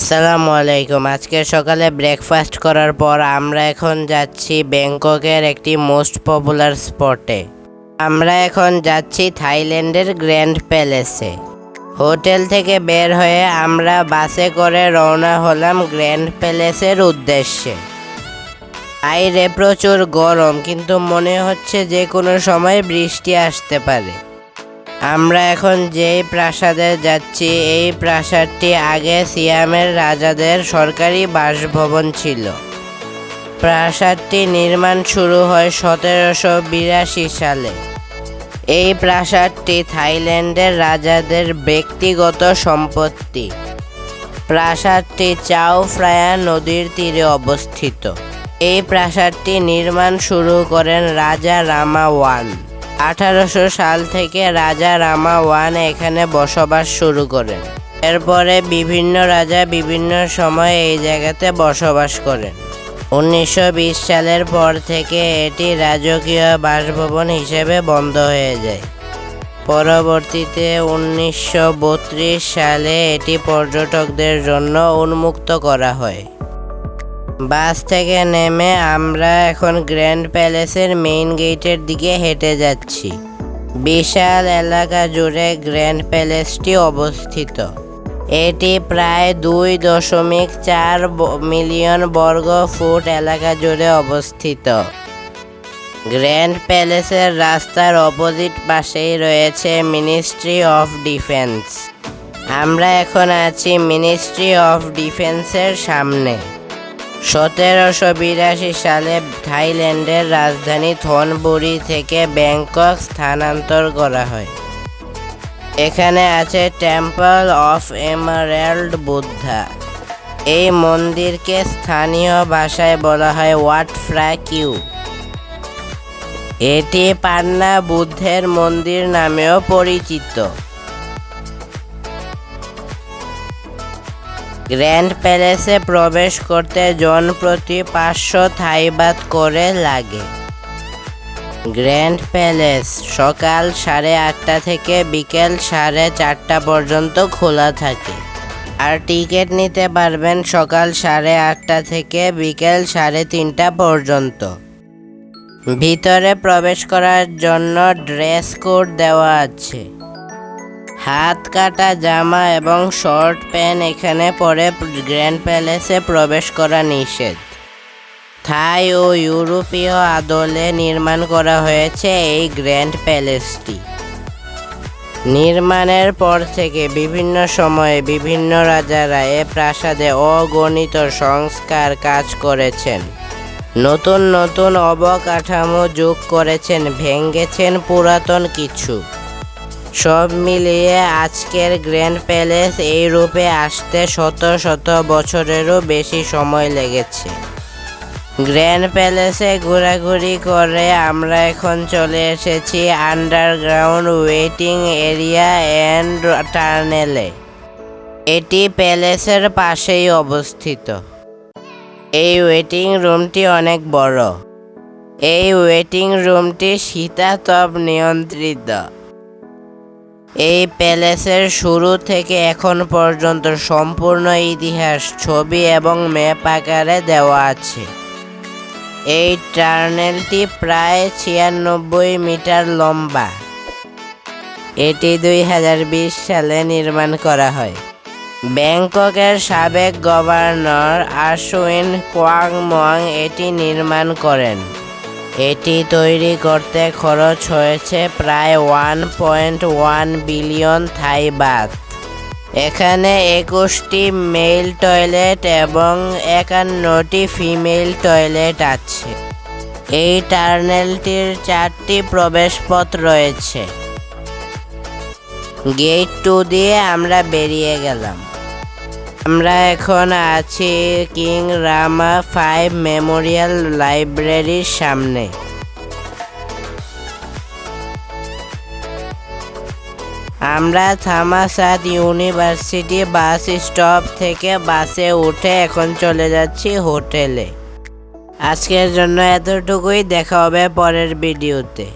আসসালামু আলাইকুম আজকে সকালে ব্রেকফাস্ট করার পর আমরা এখন যাচ্ছি ব্যাংককের একটি মোস্ট পপুলার স্পটে আমরা এখন যাচ্ছি থাইল্যান্ডের গ্র্যান্ড প্যালেসে। হোটেল থেকে বের হয়ে আমরা বাসে করে রওনা হলাম গ্র্যান্ড প্যালেসের উদ্দেশ্যে। বাইরে প্রচুর গরম, কিন্তু মনে হচ্ছে যে কোনো সময় বৃষ্টি আসতে পারে। আমরা এখন যেই প্রাসাদে যাচ্ছি, এই প্রাসাদটি আগে সিয়ামের রাজাদের সরকারি বাসভবন ছিল। প্রাসাদটি নির্মাণ শুরু হয় সতেরোশো বিরাশি সালে। এই প্রাসাদটি থাইল্যান্ডের রাজাদের ব্যক্তিগত সম্পত্তি। প্রাসাদটি চাও ফ্রায়া নদীর তীরে অবস্থিত। এই প্রাসাদটি নির্মাণ শুরু করেন রাজা রামা ওয়ান আঠারোশো সাল থেকে রাজা রামা ওয়ান এখানে বসবাস শুরু করেন। এরপরে বিভিন্ন রাজা বিভিন্ন সময় এই জায়গাতে বসবাস করেন। উনিশশো বিশ সালের পর থেকে এটি রাজকীয় বাসভবন হিসেবে বন্ধ হয়ে যায়। পরবর্তীতে উনিশশো বত্রিশ সালে এটি পর্যটকদের জন্য উন্মুক্ত করা হয়। বাস থেকে নেমে আমরা এখন গ্র্যান্ড প্যালেসের মেইন গেটের দিকে হেঁটে যাচ্ছি। বিশাল এলাকা জুড়ে গ্র্যান্ড প্যালেসটি অবস্থিত। এটি প্রায় দুই দশমিক চার মিলিয়ন বর্গ ফুট এলাকা জুড়ে অবস্থিত। গ্র্যান্ড প্যালেসের রাস্তার অপোজিট পাশেই রয়েছে মিনিস্ট্রি অফ ডিফেন্স। আমরা এখন আছি মিনিস্ট্রি অফ ডিফেন্সের সামনে। সতেরোশো বিরাশি সালে থাইল্যান্ডের রাজধানী থনবুরি থেকে ব্যাংকক স্থানান্তর করা হয়। এখানে আছে টেম্পল অফ এমারেল্ড বুদ্ধা। এই মন্দিরকে স্থানীয় ভাষায় বলা হয় ওয়াট ফ্রাকিউ এটি পান্না বুদ্ধের মন্দির নামেও পরিচিত। গ্র্যান্ড প্যালেসে প্রবেশ করতে জন প্রতি পাঁচশো থাইবাত করে লাগে। গ্র্যান্ড প্যালেস সকাল সাড়ে আটটা থেকে বিকেল সাড়ে চারটা পর্যন্ত খোলা থাকে। আর টিকিট নিতে পারবেন সকাল সাড়ে আটটা থেকে বিকেল সাড়ে তিনটা পর্যন্ত। ভিতরে প্রবেশ করার জন্য ড্রেস কোড দেওয়া আছে। হাত কাটা, জামা এবং শর্ট প্যান্ট এখানে পরে গ্র্যান্ড প্যালেসে প্রবেশ করা নিষেধ। থাই ও ইউরোপীয় আদলে নির্মাণ করা হয়েছে এই গ্র্যান্ড প্যালেসটি। নির্মাণের পর থেকে বিভিন্ন সময়ে বিভিন্ন রাজারা এ প্রাসাদে অগণিত সংস্কার কাজ করেছেন। নতুন নতুন অবকাঠামো যোগ করেছেন ভেঙ্গেছেন পুরাতন কিছু। সব মিলিয়ে আজকের গ্র্যান্ড প্যালেস এই রূপে আসতে শত শত বছরেরও বেশি সময় লেগেছে। গ্র্যান্ড প্যালেসে ঘোরাঘুরি করে আমরা এখন চলে এসেছি আন্ডারগ্রাউন্ড ওয়েটিং এরিয়া অ্যান্ড টার্নেলে। এটি প্যালেসের পাশেই অবস্থিত। এই ওয়েটিং রুমটি অনেক বড়। এই ওয়েটিং রুমটি শীতাতপ নিয়ন্ত্রিত। এই প্যালেসের শুরু থেকে এখন পর্যন্ত সম্পূর্ণ ইতিহাস, ছবি এবং ম্যাপ আকারে দেওয়া আছে। এই টার্নেলটি প্রায় ছিয়ানব্বই মিটার লম্বা। এটি দুই হাজার বিশ সালে নির্মাণ করা হয়। ব্যাংককের সাবেক গভর্নর আশুইন কোয়াংমং এটি নির্মাণ করেন। এটি তৈরি করতে খরচ হয়েছে প্রায় one point one billion Thai baht এখানে একুশটি মেল টয়লেট এবং একান্নটি ফিমেল টয়লেট আছে। এই টার্নেলটির চারটি প্রবেশপথ রয়েছে। গেট টু দিয়ে আমরা বেরিয়ে গেলাম। আমরা এখন আছি কিং রামা ফাইভ মেমোরিয়াল লাইব্রেরির সামনে। আমরা থামাসাদ ইউনিভার্সিটি বাস স্টপ থেকে বাসে উঠে এখন চলে যাচ্ছি হোটেলে। আজকের জন্য এতটুকুই, দেখা হবে পরের ভিডিওতে।